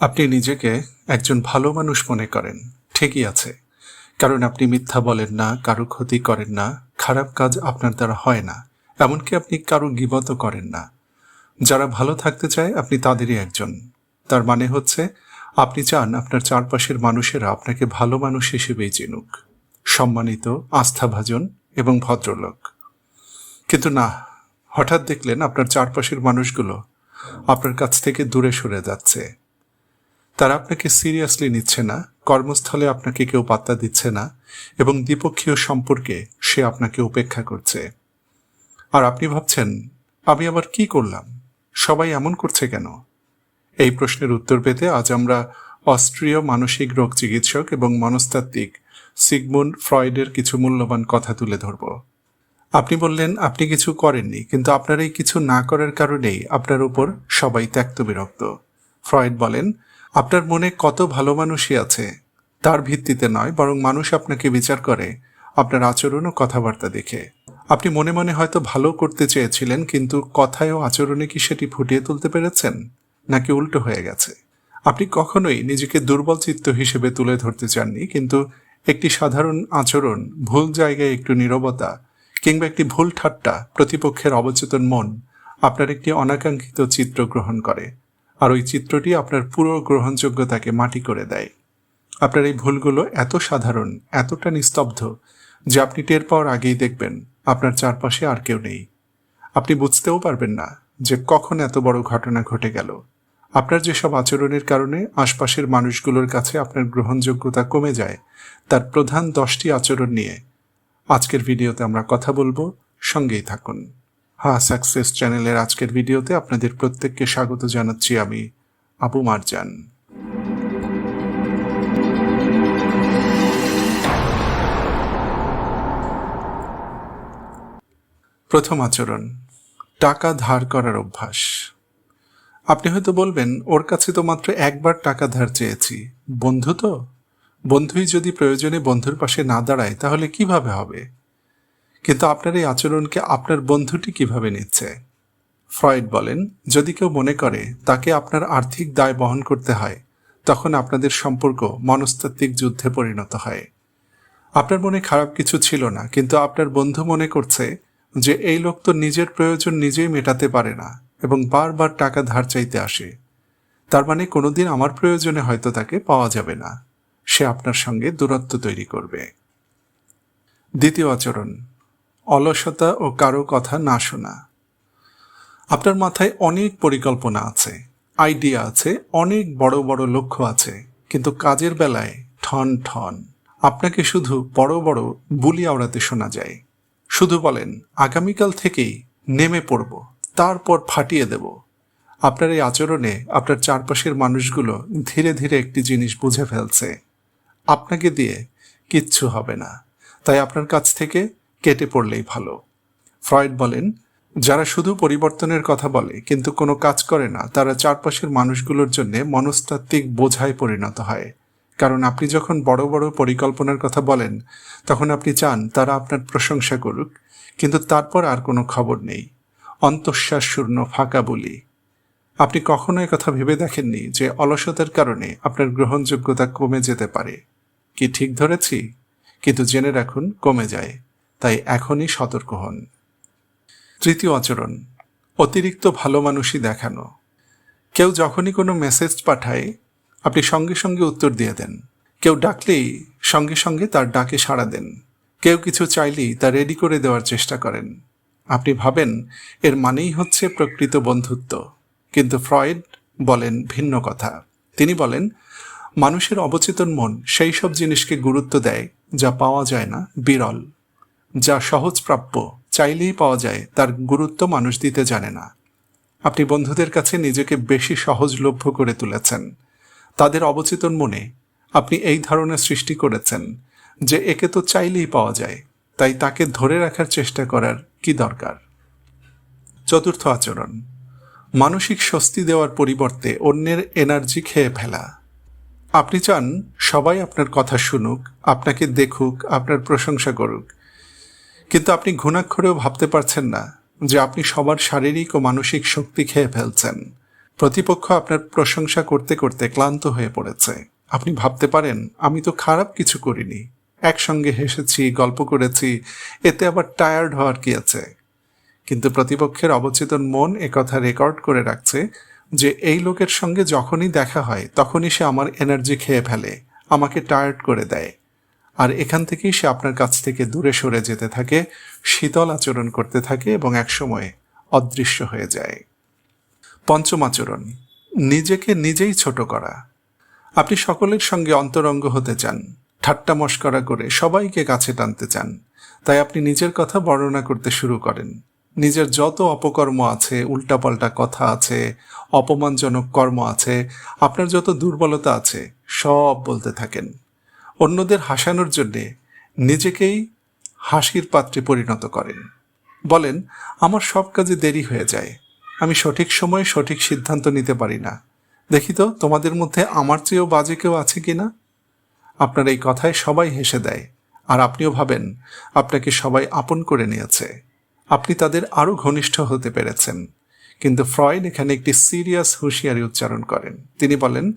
আপনি নিজেকে একজন ভালো মানুষ মনে করেন, ঠিকই আছে। কারণ আপনি মিথ্যা বলেন না, কারও ক্ষতি করেন না, খারাপ কাজ আপনার দ্বারা হয় না, এমনকি আপনি কারও গিবত করেন না। যারা ভালো থাকতে চায়, আপনি তাদেরই একজন। তার মানে হচ্ছে, আপনি চান আপনার চারপাশের মানুষেরা আপনাকে ভালো মানুষ হিসেবেই চিনুক। সম্মানিত, আস্থাভাজন এবং ভদ্রলোক। কিন্তু না, হঠাৎ দেখলেন আপনার চারপাশের মানুষগুলো আপনার কাছ থেকে দূরে সরে যাচ্ছে। তারা আপনাকে সিরিয়াসলি নিচ্ছে না, কর্মস্থলে আপনাকে কেউ পাত্তা দিচ্ছে না, এবং দ্বিপক্ষীয় সম্পর্কে সে আপনাকে উপেক্ষা করছে। আর আপনি ভাবছেন, আমি আবার কি করলাম? সবাই এমন করছে কেন? এই প্রশ্নের উত্তর পেতে আজ আমরা অস্ট্রীয় মানসিক রোগ চিকিৎসক এবং মনস্তাত্ত্বিক সিগমুন্ড ফ্রয়েডের কিছু মূল্যবান কথা তুলে ধরব। আপনি বললেন, আপনি কিছু করেননি, কিন্তু আপনার এই কিছু না করার কারণেই আপনার উপর সবাই ত্যক্ত বিরক্ত ফ্রয়েড বলেন আপনার মনে কত ভালো মানুষই আছে, তার ভিত্তিতে নয়, বরং মানুষ আপনাকে বিচার করে, আপনার আচরণ ও কথাবার্তা দেখে। আপনি মনে মনে হয়তো ভালো করতে চেয়েছিলেন, কিন্তু কথায় ও আচরণে কি সেটি ফুটিয়ে তুলতে পেরেছেন, নাকি উল্টো হয়ে গেছে? আপনি কখনোই নিজেকে দুর্বল চিত্ত হিসেবে তুলে ধরতে চাননি, কিন্তু একটি সাধারণ আচরণ, ভুল জায়গায় একটু নীরবতা, কিংবা একটি ভুল ঠাট্টা প্রতিপক্ষের অবচেতন মন, আপনার একটি অনাকাঙ্ক্ষিত চিত্র গ্রহণ করে। আর ওই চিত্রটি আপনার পুরো গ্রহণযোগ্যতাকে মাটি করে দেয়। আপনার এই ভুলগুলো এত সাধারণ, এতটা নিস্তব্ধ যে আপনি টের পাওয়ার আগেই দেখবেন আপনার চারপাশে আর কেউ নেই। আপনি বুঝতেও পারবেন না যে কখন এত বড় ঘটনা ঘটে গেল। আপনার যেসব আচরণের কারণে আশপাশের মানুষগুলোর কাছে আপনার গ্রহণযোগ্যতা কমে যায়, তার প্রধান দশটি আচরণ নিয়ে আজকের ভিডিওতে আমরা কথা বলব। সঙ্গেই থাকুন। হ্যাঁ সাকসেস চ্যানেলের আজকের ভিডিওতে আপনাদের প্রত্যেককে স্বাগত জানাচ্ছি আমি আবু মারজান। প্রথম আচরণ, টাকা ধার করার অভ্যাস। আপনি হয়তো বলবেন, ওর কাছে তো মাত্র একবার টাকা ধার চেয়েছি। বন্ধু তো? বন্ধুই যদি প্রয়োজনে বন্ধুর পাশে না দাঁড়ায়, তাহলে কীভাবে হবে? কিন্তু আপনার এই আচরণকে আপনার বন্ধুটি কীভাবে নিচ্ছে? ফ্রয়েড বলেন, যদি কেউ মনে করে তাকে আপনার আর্থিক দায় বহন করতে হয়, তখন আপনাদের সম্পর্ক মনস্তাত্ত্বিক যুদ্ধে পরিণত হয়। আপনার মনে খারাপ কিছু ছিল না, কিন্তু আপনার বন্ধু মনে করছে যে এই লোক তো নিজের প্রয়োজন নিজেই মেটাতে পারে না এবং বারবার টাকা ধার চাইতে আসে। তার মানে কোনোদিন আমার প্রয়োজনে হয়তো তাকে পাওয়া যাবে না। সে আপনার সঙ্গে দূরত্ব তৈরি করবে। দ্বিতীয় আচরণ অলসতা ও কারও কথা না শোনা। আপনার মাথায় অনেক পরিকল্পনা আছে আইডিয়া আছে, অনেক বড় বড় লক্ষ্য আছে, কিন্তু কাজের বেলায় ঠন ঠন। আপনাকে শুধু বড় বড় বুলি আওড়াতে শোনা যায়। শুধু বলেন, আগামীকাল থেকেই নেমে পড়ব, তারপর ফাটিয়ে দেব। আপনার এই আচরণে আপনার চারপাশের মানুষগুলো ধীরে ধীরে একটি জিনিস বুঝে ফেলছে। আপনাকে দিয়ে কিচ্ছু হবে না। তাই আপনার কাছ থেকে কেটে পড়লেই ভালো। ফ্রয়েড বলেন, যারা শুধু পরিবর্তনের কথা বলে, কিন্তু কোনো কাজ করে না, তারা চারপাশের মানুষগুলোর জন্য মনস্তাত্ত্বিক বোঝায় পরিণত হয়। কারণ আপনি যখন বড় বড় পরিকল্পনার কথা বলেন, তখন আপনি চান তারা আপনার প্রশংসা করুক, কিন্তু তারপর আর কোনো খবর নেই। অন্তঃশ্বাস শূন্য, ফাঁকা বলি। আপনি কখনো কথা ভেবে দেখেননি যে অলসতার কারণে আপনার গ্রহণযোগ্যতা কমে যেতে পারে। কি ঠিক ধরেছি? কিন্তু জেনে রাখুন, কমে যায়। তাই এখনই সতর্ক হন। তৃতীয় আচরণ, অতিরিক্ত ভালো মানুষই দেখানো। কেউ যখনই কোনো মেসেজ পাঠায়, আপনি সঙ্গে সঙ্গে উত্তর দিয়ে দেন। কেউ ডাকলেই সঙ্গে সঙ্গে তার ডাকে সাড়া দেন। কেউ কিছু চাইলেই তা রেডি করে দেওয়ার চেষ্টা করেন। আপনি ভাবেন, এর মানেই হচ্ছে প্রকৃত বন্ধুত্ব। কিন্তু ফ্রয়েড বলেন ভিন্ন কথা। তিনি বলেন, মানুষের অবচেতন মন সেই সব জিনিসকে গুরুত্ব দেয় যা পাওয়া যায় না, বিরল। যা সহজপ্রাপ্য, চাইলেই পাওয়া যায়, তার গুরুত্ব মানুষ দিতে জানে না। আপনি বন্ধুদের কাছে নিজেকে বেশি সহজলভ্য করে তুলেছেন। তাদের অবচেতন মনে আপনি এই ধারণা সৃষ্টি করেছেন যে একে তো চাইলেই পাওয়া যায়, তাই তাকে ধরে রাখার চেষ্টা করার কি দরকার? চতুর্থ আচরণ, মানসিক স্বস্তি দেওয়ার পরিবর্তে অন্যের এনার্জি খেয়ে ফেলা। আপনি চান সবাই আপনার কথা শুনুক, আপনাকে দেখুক, আপনার প্রশংসা করুক। কিন্তু আপনি ঘুণাক্ষরেও ভাবতে পারছেন না যে আপনি সবার শারীরিক ও মানসিক শক্তি খেয়ে ফেলছেন। প্রতিপক্ষ আপনার প্রশংসা করতে করতে ক্লান্ত হয়ে পড়েছে। আপনি ভাবতে পারেন, আমি তো খারাপ কিছু করিনি। একসঙ্গে হেসেছি, গল্প করেছি, এতে আবার টায়ার্ড হওয়ার কি আছে? কিন্তু প্রতিপক্ষের অবচেতন মন একথা রেকর্ড করে রাখছে যে এই লোকের সঙ্গে যখনই দেখা হয়, তখনই সে আমার এনার্জি খেয়ে ফেলে, আমাকে টায়ার্ড করে দেয়। আর এখান থেকেই সে আপনার কাছ থেকে দূরে সরে যেতে থাকে, শীতল আচরণ করতে থাকে এবং একসময় অদৃশ্য হয়ে যায়। পঞ্চম আচরণ, নিজেকে নিজেই ছোট করা। আপনি সকলের সঙ্গে অন্তরঙ্গ হতে চান, ঠাট্টা মস্করা করে সবাইকে কাছে টানতে চান। তাই আপনি নিজের কথা বর্ণনা করতে শুরু করেন। নিজের যত অপকর্ম আছে, উল্টাপাল্টা কথা আছে, অপমানজনক কর্ম আছে, আপনার যত দুর্বলতা আছে, সব বলতে থাকেন। অন্যদের হাসানোর জন্যে নিজেকেই হাসির পাত্রে পরিণত করেন। বলেন, আমার সব কাজে দেরি হয়ে যায়। আমি সঠিক সময়ে সঠিক সিদ্ধান্ত নিতে পারি না। দেখি তো, তোমাদের মধ্যে আমার চেয়েও বাজে কেউ আছে কি না আপনার এই কথায় সবাই হেসে দেয়, আর আপনিও ভাবেন, আপনাকে সবাই আপন করে নিয়েছে। আপনি তাদের আরও ঘনিষ্ঠ হতে পেরেছেন। কিন্তু ফ্রয়েড এখানে একটি সিরিয়াস হুঁশিয়ারি উচ্চারণ করেন। তিনি বলেন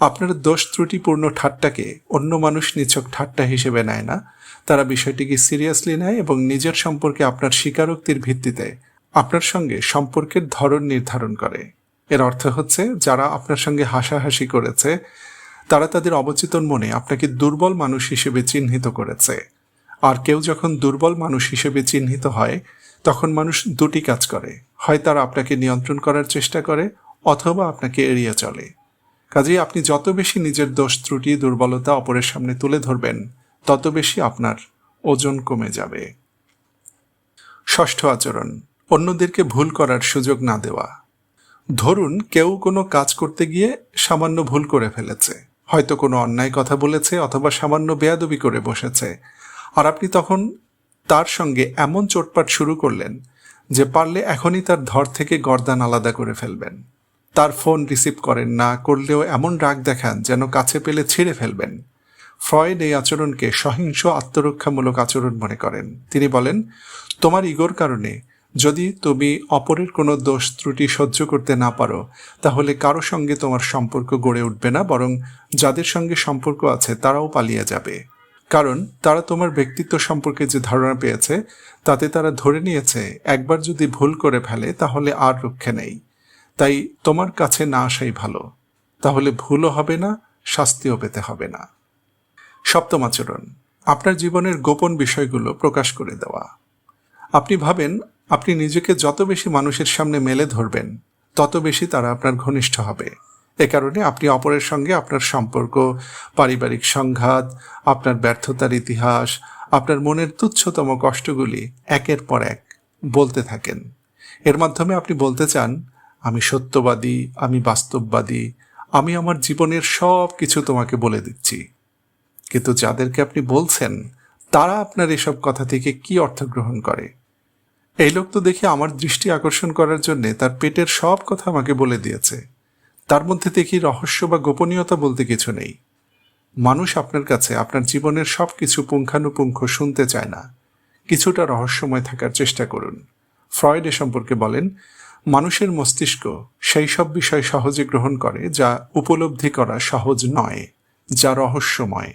আপনার দোষ ত্রুটিপূর্ণ ঠাট্টাকে অন্য মানুষ নিছক ঠাট্টা হিসেবে নেয় না। তারা বিষয়টিকে সিরিয়াসলি নেয় এবং নিজের সম্পর্কে আপনার স্বীকারোক্তির ভিত্তিতে আপনার সঙ্গে সম্পর্কের ধরন নির্ধারণ করে। এর অর্থ হচ্ছে, যারা আপনার সঙ্গে হাসাহাসি করেছে, তারা তাদের অবচেতন মনে আপনাকে দুর্বল মানুষ হিসেবে চিহ্নিত করেছে। আর কেউ যখন দুর্বল মানুষ হিসেবে চিহ্নিত হয়, তখন মানুষ দুটি কাজ করে। হয় তারা আপনাকে নিয়ন্ত্রণ করার চেষ্টা করে, অথবা আপনাকে এড়িয়ে চলে। কাজেই আপনি যত বেশি নিজের দোষ, ত্রুটি, দুর্বলতা অপরের সামনে তুলে ধরবেন, তত বেশি আপনার ওজন কমে যাবে। ষষ্ঠ আচরণ, অন্যদেরকে ভুল করার সুযোগ না দেওয়া। ধরুন, কেউ কোনো কাজ করতে গিয়ে সামান্য ভুল করে ফেলেছে। হয়তো কোনো অন্যায় কথা বলেছে অথবা সামান্য বেয়াদবি করে বসেছে। আর আপনি তখন তার সঙ্গে এমন চোটপাট শুরু করলেন যে পারলে এখনই তার ধর থেকে গর্দান আলাদা করে ফেলবেন। তার ফোন রিসিভ করেন না করলেও এমন রাগ দেখান যেন কাছে পেলে ছিঁড়ে ফেলবেন। ফ্রয়েড এই আচরণকে সহিংস আত্মরক্ষামূলক আচরণ মনে করেন। তিনি বলেন, তোমার ইগোর কারণে যদি তুমি অপরের কোনো দোষ ত্রুটি সহ্য করতে না পারো, তাহলে কারও সঙ্গে তোমার সম্পর্ক গড়ে উঠবে না, বরং যাদের সঙ্গে সম্পর্ক আছে তারাও পালিয়ে যাবে। কারণ তারা তোমার ব্যক্তিত্ব সম্পর্কে যে ধারণা পেয়েছে, তাতে তারা ধরে নিয়েছে, একবার যদি ভুল করে ফেলে তাহলে আর রক্ষে নেই। তাই তোমার কাছে না আসাই ভালো। তাহলে ভুলও হবে না, শাস্তিও পেতে হবে না। সপ্তম আচরণ, আপনার জীবনের গোপন বিষয়গুলো প্রকাশ করে দেওয়া। আপনি ভাবেন, আপনি নিজেকে যত বেশি মানুষের সামনে মেলে ধরবেন, তত বেশি তারা আপনার ঘনিষ্ঠ হবে। এ কারণে আপনি অপরের সঙ্গে আপনার সম্পর্ক, পারিবারিক সংঘাত, আপনার ব্যর্থতার ইতিহাস, আপনার মনের তুচ্ছতম কষ্টগুলি একের পর এক বলতে থাকেন। এর মাধ্যমে আপনি বলতে চান আমি সত্যবাদী, আমি বাস্তববাদী, আমি আমার জীবনের সব কিছু তোমাকে বলে দিচ্ছি। কিন্তু যাদেরকে আপনি বলছেন, তারা আপনার এসব কথা থেকে কি অর্থ গ্রহণ করে? এই লোক তো দেখে আমার দৃষ্টি আকর্ষণ করার জন্যে তার পেটের সব কথা আমাকে বলে দিয়েছে। তার মধ্যে দেখি রহস্য বা গোপনীয়তা বলতে কিছু নেই। মানুষ আপনার কাছে আপনার জীবনের সব কিছু পুঙ্খানুপুঙ্খ শুনতে চায় না। কিছুটা রহস্যময় থাকার চেষ্টা করুন। ফ্রয়েড এ সম্পর্কে বলেন মানুষের মস্তিষ্ক সেই সব বিষয় সহজে গ্রহণ করে যা উপলব্ধি করা সহজ নয়, যা রহস্যময়।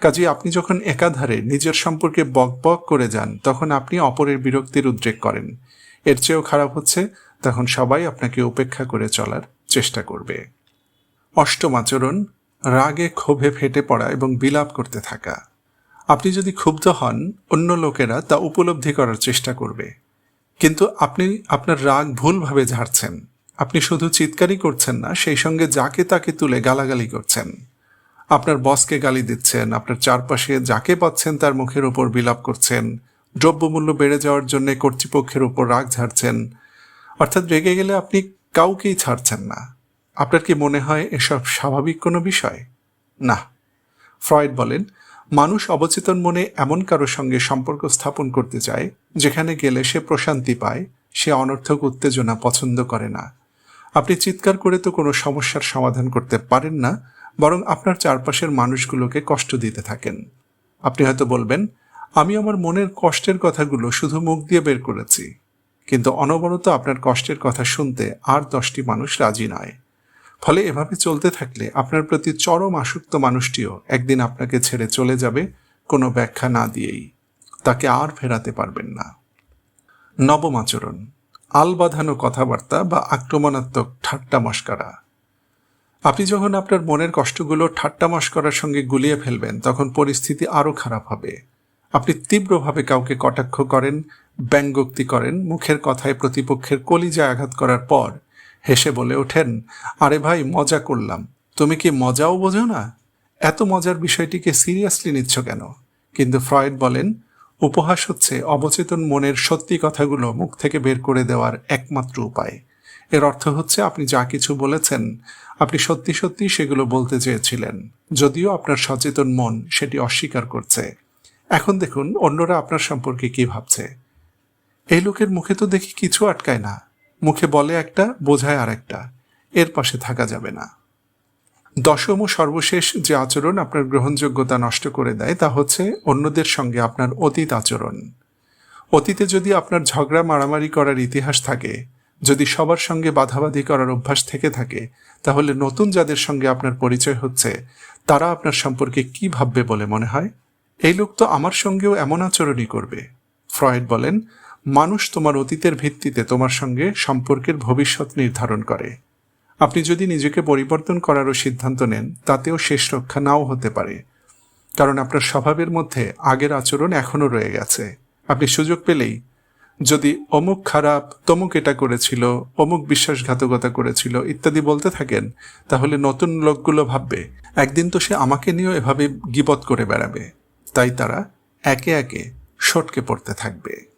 কাজে আপনি যখন একাধারে নিজের সম্পর্কে বক বক করে যান, তখন আপনি অপরের বিরক্তির উদ্রেক করেন। এর চেয়েও খারাপ হচ্ছে, তখন সবাই আপনাকে উপেক্ষা করে চলার চেষ্টা করবে। অষ্টম আচরণ, রাগে ক্ষোভে ফেটে পড়া এবং বিলাপ করতে থাকা। আপনি যদি ক্ষুব্ধ হন, অন্য লোকেরা তা উপলব্ধি করার চেষ্টা করবে। কিন্তু আপনি আপনার রাগ ভুলভাবে ঝাড়ছেন। আপনি শুধু চিৎকারই করছেন না, সেই সঙ্গে যাকে তাকে তুলে গালাগালি করছেন। আপনার বসকে গালি দিচ্ছেন, আপনার চারপাশে যাকে পাচ্ছেন তার মুখের ওপর বিলাপ করছেন, দ্রব্যমূল্য বেড়ে যাওয়ার জন্য কর্তৃপক্ষের উপর রাগ ঝাড়ছেন। অর্থাৎ রেগে গেলে আপনি কাউকেই ছাড়ছেন না। আপনার কি মনে হয় এসব স্বাভাবিক কোনো বিষয়? না। ফ্রয়েড বলেন মানুষ অবচেতন মনে এমন কারও সঙ্গে সম্পর্ক স্থাপন করতে চায়, যেখানে গেলে সে প্রশান্তি পায়, সে অনর্থক উত্তেজনা পছন্দ করে না। আপনি চিৎকার করে তো কোনো সমস্যার সমাধান করতে পারেন না, বরং আপনার চারপাশের মানুষগুলোকে কষ্ট দিতে থাকেন। আপনি হয়তো বলবেন, আমি আমার মনের কষ্টের কথাগুলো শুধু মুখ দিয়ে বের করেছি। কিন্তু অনবরত আপনার কষ্টের কথা শুনতে আর দশটি মানুষ রাজি নয়। ফলে এভাবে চলতে থাকলে আপনার প্রতি চরম আসক্ত মানুষটিও একদিন আপনাকে ছেড়ে চলে যাবে কোনো ব্যাখ্যা না দিয়েই। তাকে আর ফেরাতে পারবেন না। নবম আচরণ আল বাঁধানো কথাবার্তা বা আক্রমণাত্মক ঠাট্টা মস্কারা। আপনি যখন আপনার মনের কষ্টগুলো ঠাট্টা মস্করার সঙ্গে গুলিয়ে ফেলবেন, তখন পরিস্থিতি আরও খারাপ হবে। আপনি তীব্রভাবে কাউকে কটাক্ষ করেন, ব্যঙ্গোক্তি করেন, মুখের কথায় প্রতিপক্ষের কলিজা আঘাত করার পর হেসে বলে ওঠেন, আরে ভাই, মজা করলাম। তুমি কি মজাও বোঝো না? এত মজার বিষয়টিকে সিরিয়াসলি নিচ্ছ কেন? কিন্তু ফ্রয়েড বলেন, উপহাস হচ্ছে অবচেতন মনের সত্যি কথাগুলো মুখ থেকে বের করে দেওয়ার একমাত্র উপায়। এর অর্থ হচ্ছে আপনি যা কিছু বলেছেন, আপনি সত্যি সত্যি সেগুলো বলতে চেয়েছিলেন। যদিও আপনার সচেতন মন সেটি অস্বীকার করছে। এখন দেখুন, অন্যরা আপনার সম্পর্কে কি ভাবছে। এই লোকের মুখে তো দেখি কিছু আটকায় না। মুখে বলে একটা, বোঝায় আর একটা এর পাশে থাকা যাবে না। দশম ও সর্বশেষ যে আচরণ আপনার গ্রহণযোগ্যতা নষ্ট করে দেয়, তা হচ্ছে অন্যদের সঙ্গে আপনার অতীত আচরণ। অতীতে যদি আপনার ঝগড়া মারামারি করার ইতিহাস থাকে, যদি সবার সঙ্গে বাধাবাধি করার অভ্যাস থেকে থাকে, তাহলে নতুন যাদের সঙ্গে আপনার পরিচয় হচ্ছে, তারা আপনার সম্পর্কে কি ভাববে বলে মনে হয়? এই লোক তো আমার সঙ্গেও এমন আচরণই করবে। ফ্রয়েড বলেন মানুষ তোমার অতীতের ভিত্তিতে তোমার সঙ্গে সম্পর্কের ভবিষ্যৎ নির্ধারণ করে। আপনি যদি নিজেকে পরিবর্তন করারও সিদ্ধান্ত নেন, তাতেও শেষ রক্ষা নাও হতে পারে। কারণ আপনার স্বভাবের মধ্যে আগের আচরণ এখনও রয়ে গেছে। আপনি সুযোগ পেলেই, যদি অমুক খারাপ, তমুক এটা করেছিল, অমুক বিশ্বাসঘাতকতা করেছিল ইত্যাদি বলতে থাকেন, তাহলে নতুন লোকগুলো ভাববে, একদিন তো সে আমাকে নিয়েও এভাবে গিবত করে বেড়াবে। তাই তারা একে একে সটকে পড়তে থাকবে।